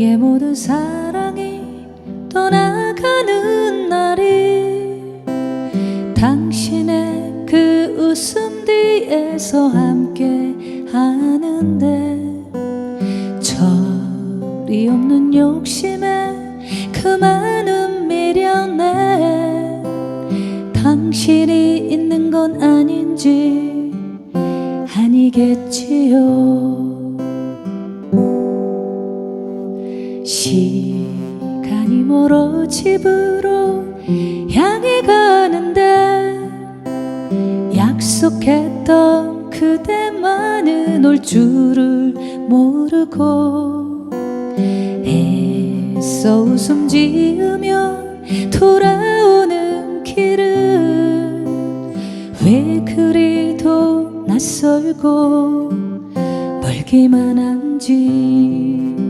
모든 사랑이 떠나가는 날이 당신의 그 웃음 뒤에서 함께 하는데 철이 없는 욕심에 그 많은 미련에 당신이 있는 건 아닌지 아니겠지 시간이 멀어 집으로 향해 가는데 약속했던 그대만은 올 줄을 모르고 애써 웃음 지으며 돌아오는 길은 왜 그리도 낯설고 멀기만 한지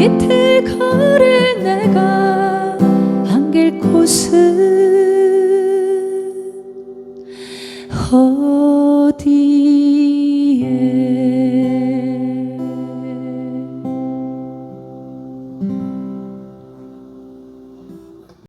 이틀 걸을 내가 안길 곳은 어.